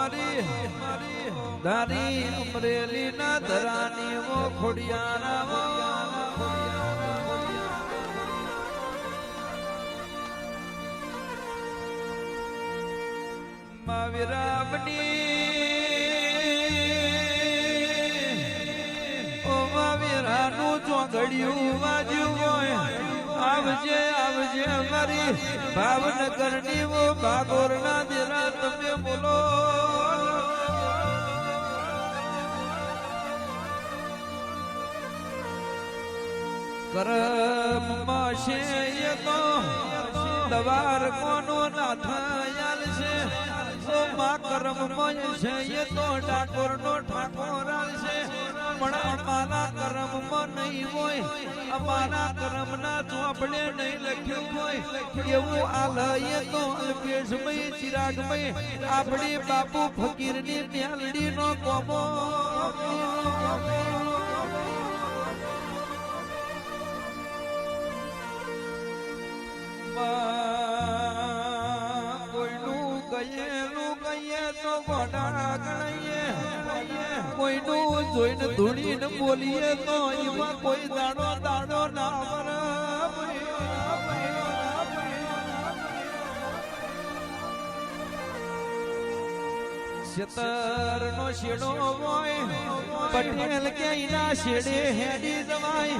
મારી દારી અમરેલી ના ધરાની વો ખોડિયાર આવો માવીરામની ઓ માવીરાનું ચોઘડિયું વાજ્યું હોય. આવજે આવજે અમારી ભાવનગરની વો ભાગોરના દેરા, તમે બોલો. કરમ છે એ તો દવાર કોનો નાથાયાલ છે. ઓ માં મય છે એ તો ઠાકોર નો ઠાકોરાલ છે પણ અમારા કરમમાં નહીં હોય, અમારા કરમના ચોપડે નહીં લખ્યું હોય. એવું આલય તો અલ્પેશમય, ચિરાગમય. આપણે બાપુ ફકીરની મેલડી નો કોમો કોઈનું જોઈને ધૂણીને બોલીએ તો એમાં કોઈ દાડો દાડો ના શેતર નો શેડો હોય, પટેલ કે એના શેડે હેડી જવાય.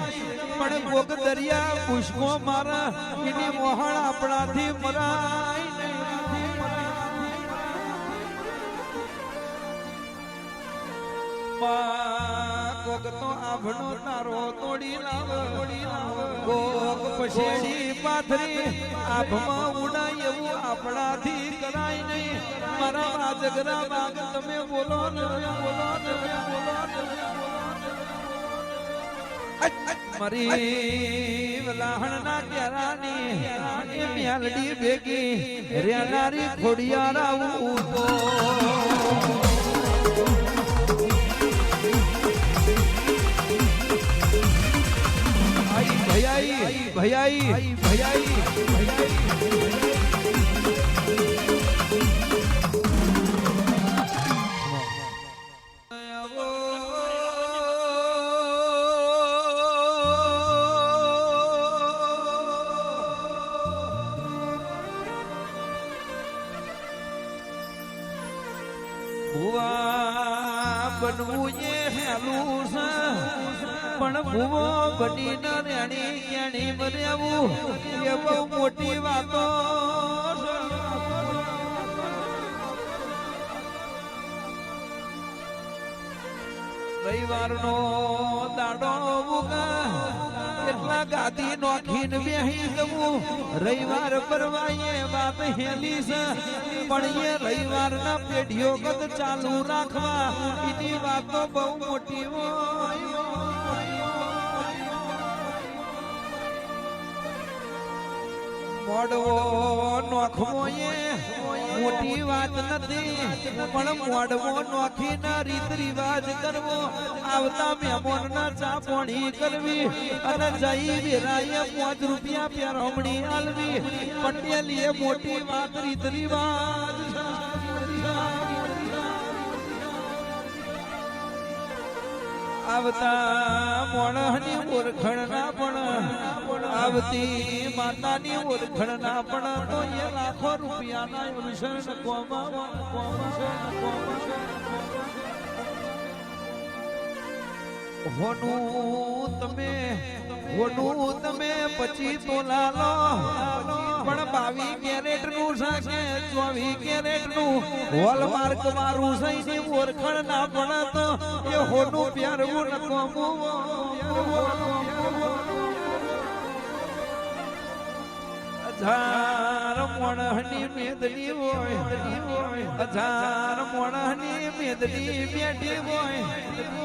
પણ કોક દરિયા પુષ્પો મારા, એની મોહણ આપણાથી મરાય. માં કોક તો આભણો તારો તોડી લાવ. તોડી લાવ કોક પછેડી પાથરી, આભમાં ઉડાય એવું આપણાથી કરાય નહીં. મારા રાજગરા બાગ, તમે બોલો ને બોલો ને બોલો મારી વલાહણ ના ક્યારાની મ્યાલડી ભેગી રેનારી ખોડિયાર આવું ભયાઈ ભયાઈ ભયાઈ ભુવા બનવું એ હેલું છે. પણ ભૂવો બની ન રેણી કેણી મર્યાવું એ બહુ મોટી વાતો રવિવાર રવિવારનો દાડો ઉગા, એટલા ગાદી નોખીને બેહી જવું. રવિવાર પરવાયે વાત હેલી છે, પણ એ રવિવારના પેઢીઓ કદ ચાલુ રાખવા. એની વાતો બહુ મોટી હોય. મોડવો નોખવો એ મોટી વાત નથી, પણ મોડવો નોખીને રીત રિવાજ કરવો. આવતા મહેમાન ના ચાપણી કરવી અને જઈ વેરાએ પાંચ રૂપિયા પેરમણી આલવી. પટેલીએ મોટી વાત, રીત રિવાજ. આવતા મોણહની ઓળખણ ના પણ આવતી માતાની ઓળખણ ના પણ તો એ લાખો રૂપિયાના હોનું તમે તમે પછી તો લાલો. પણ બાવી કેરેટનું છે ચોવી કેરેટનું હોલમાર્ક મારું એની ઓળખણ ના પણ તો એ હોનું પ્યારવું ન કોમું હજાર મોણહની મેદની હોય હજાર મોણહની મેદની બેઠી હોય.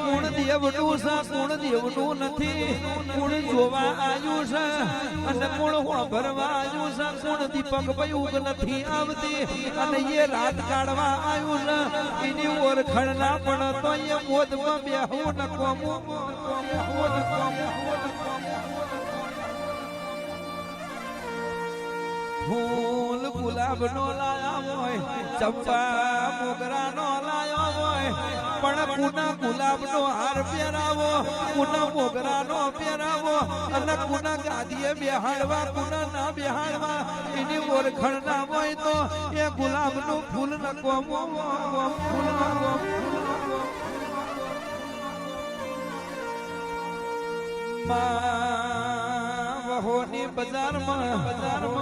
કુણ દેવનું છે, કુણ દેવનું નથી. કુણ જોવા આવ્યું છે અને કુણ ભરવા આવ્યું છે. કુણ દીપક નથી આવતી અને એ રાત કાઢવા આવ્યું છે. એની ઓળખણ ના પણ તો એ મોદમાં બેહવું ન કોમું. ફૂલ ગુલાબ નો લાયા હોય, ચંપા મોગરા નો લાયો હોય, પણ કુના ગુલાબ નો હાર પહેરાવો, કુના મોગરા નો પહેરાવો, અને કુના ગાદીએ બેહાડવા, કુના ના બેહાડવા, એની ઓળખણ ના હોય તો એ ગુલાબનું ફૂલ નકો ફૂલ નકો માં વહોની બજારમાં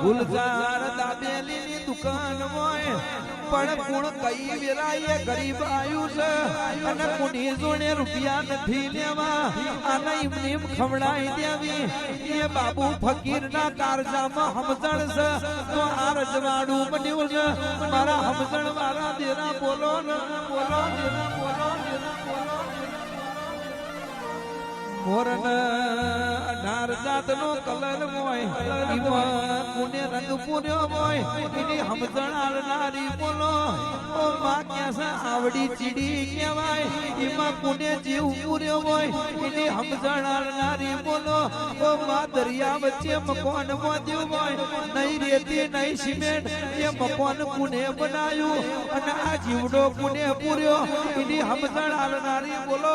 ગુલજાર દાબેલીની દુકાન હોય. પણ કુણ કઈ વેરાય ગરીબ આયુ છે અને કુની જોડે રૂપિયા નથી લેવા. આને એમને એમ ખવડાઈ દેવી. એ બાબુ ફકીર ના કારજામાં સમજણ છે. તો આ રજવાડું બન્યું છે. મારા સમજણ વાળા દેરા બોલો ને, બોલો બોલો બોલો મોરન જાતનો કલર હોય એમાં કોને રંગ પૂર્યો હોય એની સમજણ આલનારી બોલો ઓ માં ક્યાં આવડી ચીડી કહેવાય એમાં કોને જીવ પૂર્યો હોય એની સમજણ આલનારી બોલો ઓ માં દરિયા વચ્ચે મકાન બાંધ્યું હોય નહીં રેતી નહીં સિમેન્ટ એ મકાન કોને બનાવ્યું અને આ જીવડો કોને પૂર્યો એની સમજણ બોલો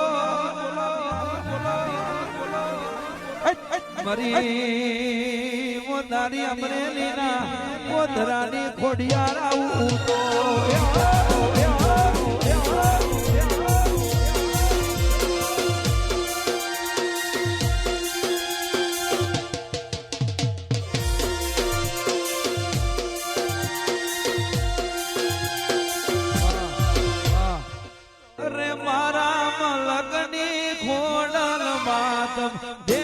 બોલો મરી મોદારી અમરેલી ના મોધરાની ખોડિયાર આવું તો મારા મલકની ખોડલ માતમ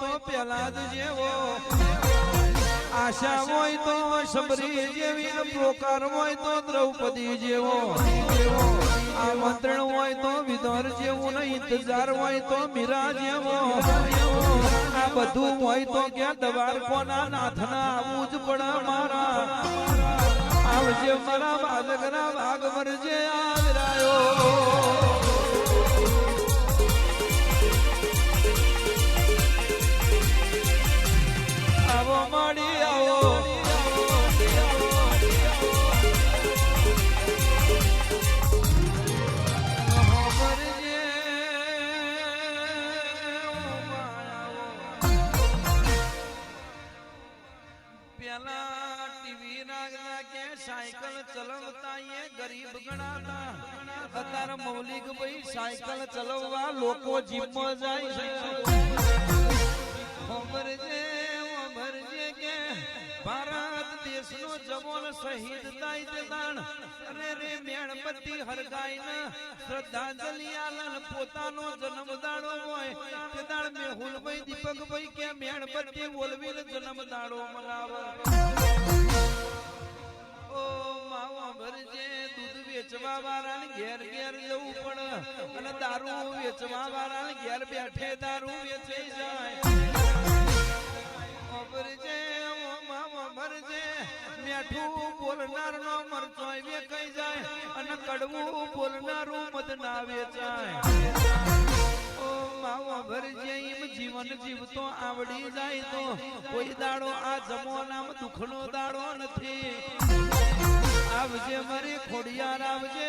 તો પેલા જ જેવો. આશા હોય તો શબરી જેવી પ્રોકાર હોય તો દ્રૌપદી જેવો. આમંત્રણ હોય તો વિદોર જેવું ને ઇંતજાર હોય તો મીરા જેવો. આ બધું હોય તો ક્યાં દવાર કોના નાથના આવું જ પડે મારા. આવજે મારા બાલકના ભાગ વરજે આવરાયો. પેલા ટીવી ના કે સાયકલ ચલાવતા એ ગરીબ ગણાતા. અત્યારે મૌલિક ભાઈ સાયકલ ચલાવવા લોકો જીમમાં જાય છે? જવાન શહીદ થાય તે દાણ. અરે રે મેણબત્તી હરગાઈને શ્રદ્ધાંજલિ આલન પોતાનો જન્મ દાડો હોય. તે દાડ મેહુલભાઈ દીપકભાઈ કે મેણબત્તી ઓલવીને જન્મ દાડો મનાવ. ઓ માવા ભરજે દૂધ વેચવા વાળાને ઘેર ઘેર જવું પડે. અને દારૂ વેચવા વાળાને ઘેર બેઠે દારૂ વેચાઈ જાય. ભરજે માવા ભરજે. મેઠું બોલનાર નો મરચોય વેચાઈ જાય અને કડવું બોલનારું મત ના વેચાય. જીવન જીવતો આવડી જાય તો કોઈ દાડો આ જમોનામાં દુઃખનો દાડો નથી. આવજે મારી ખોડિયાર, આવજે